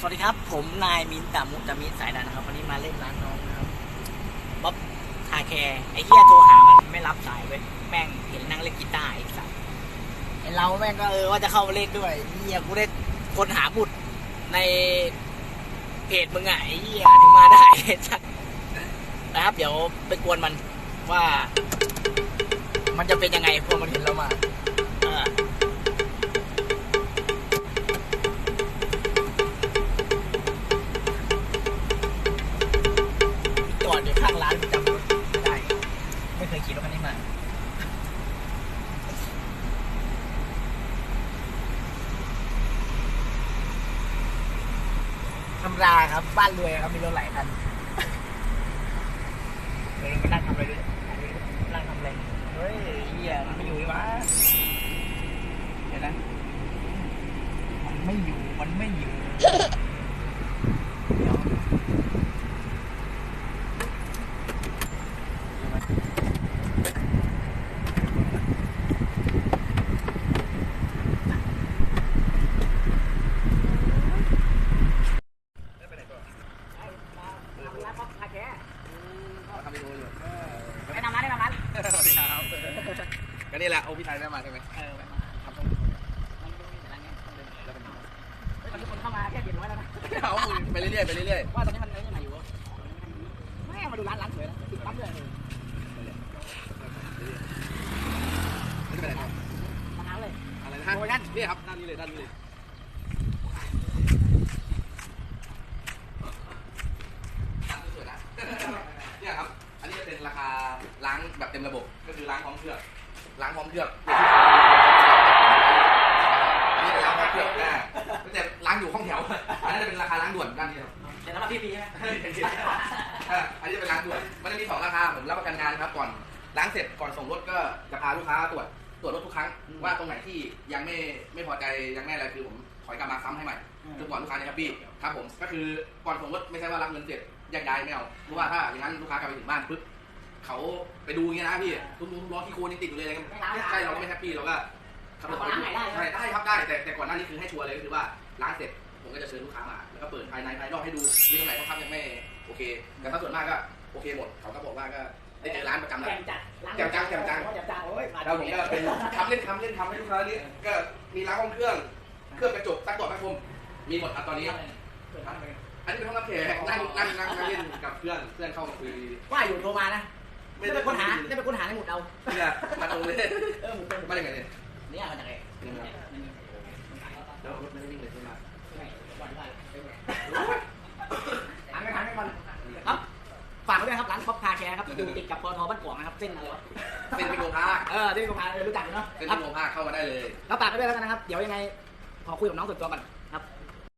สวัสดีครับ ผมนายมินตามุตามิสายดันนะครับ วันนี้มาเล่นร้านน้องนะครับบ๊อบคาแคร์ไอ้เหี้ยโทรหามันไม่รับสายเว้ยแม่งเห็นนั่งเล่นกีตาร์ไอ้สัสไอ้เราแม่งก็เออว่าจะเข้ามาเล่นด้วยเหี้ยกูได้คนหาบุตรในเพจมึงอะไอ้เหี้ยถึงมาได้สัสนะครับ เดี๋ยวไปกวนมันว่า มันจะเป็นยังไงพอมันเห็นเรามา ธรรมดาครับ บ้านรวยครับ มีรถหลายคันเฮ้ยมานั่งทำอะไรด้วยนั่งทำอะไรเฮ้ยเฮียมันไม่อยู่วะเดี๋ยวนะ มันไม่อยู่ มันไม่อยู่ เดี๋ยว ทำเมนูอยู่ไปทำร้านได้ทำร้านสวัสดีครับก็นี่แหละโอพี่ไทยได้มาใช่ไหมเออไปมาทำตรงมันไม่มีแต่ร้านเนี้ยต้อนนี้คนเข้ามาแค่เจ็ดร้อยแล้วนะเอาไปเรื่อยๆไปเรื่อยๆว่าตอนนี้มันไม่ยังไงอยู่แม่มาดูร้านร้านสวยนะติดปั๊มด้วยเออๆไม่เป็นไรครับมาร้าเลยอะไรนะฮะโอ้ยนั่นนี่ครับด้านนี้เลยด้านนี้เลยร้านสวยๆนะเนี่ยครับ อันนี้จะเป็นราคาล้าง แบบเต็มระบบ ก็คือล้างพร้อมเครื่องล้างพร้อมเครื่องอันนี้เป็นล้างพร้อมเครื่องนะแต่ล้างอยู่ห้องแถว อันนั้นจะเป็นราคาล้างด่วนด้านนี้ครับเดี๋ยวเรามาพี่ปีใช่ไหมเอออันนี้จะเป็นร้านด่วน มันจะมีสองราคา ผมรับประกันงานครับก่อนล้างเสร็จก่อนส่งรถก็จะพาลูกค้าตรวจตรวจรถทุกครั้งว่าตรงไหนที่ยังไม่ไม่พอใจยังไม่อะไรคือผมถอยกลับมาซ้ำให้ใหม่จนกว่าลูกค้าจะแฮปปี้ครับผมก็คือก่อนส่งรถไม่ใช่ว่ารับเงินเสร็จแยกย้ายไม่เอาเพราะว่าถ้าอย่างนั้นลูกค้ากลับไปถึงบ้านปุ๊บ เขาไปดูอย่างเงี้ยนะพี่ทุกๆล้อที่โคนยังติดอยู่เลยอะไรเงี้ยใช่เราก็ไม่แฮปปี้เราก็ขับรถไปดูใช่ได้ครับได้แต่แต่ก่อนหน้านี้คือให้ชัวร์เลยก็คือว่าล้างเสร็จผมก็จะเชิญลูกค้ามาแล้วก็เปิดภายในภายนอกให้ดูมีตรงไหนต้องทำยังไม่โอเคแต่ถ้าส่วนมากก็โอเคหมดเขาก็บอกว่าก็ได้เจอร้านประจำแล้วแจ่มจัดร้านแจ่มจังแจ่มจังแจ่มจังโอ้ยแล้วผมก็เป็นทำเล่นทำเล่นทำให้ลูกค้านี้ก็มีล้างห้องเครื่อง เครื่องกระจกซักตรวจพัดลมมีหมดครับตอนนี้เปิดร้านไปอันนี้เป็นห้องรับแขกนั่งนั่งนั่งนั่งเล่นกับเพื่อนเพื่อนเข้ามาคุยว่าอยู่โทรมานะ ไม่ได้เป็นคนหาได้เป็นคนหาในหมุดเอาเนี่ยมาตรงเลยเออหมุดเป็นมาได้ไงเนี่ยเนี่ยมาจากไหนแล้วรถไม่ได้วิ่งเลยใช่ไหมถามไม่ถามไม่ก่อนครับ ฝากไว้ด้วยครับร้านป๊อปคาแคร์ครับอยู่ติดกับปตทบ้านกวางนะครับเส้นอะไรวะเป็นพิโกพาร์คเออที่กูพาเออรู้จักอยู่เนาะเป็นครัพิบโกพาร์คเข้ามาได้เลยแล้วฝากไว้ด้วยแล้วกันนะครับ เดี๋ยวยังไงขอคุยกับน้องส่วนตัวก่อน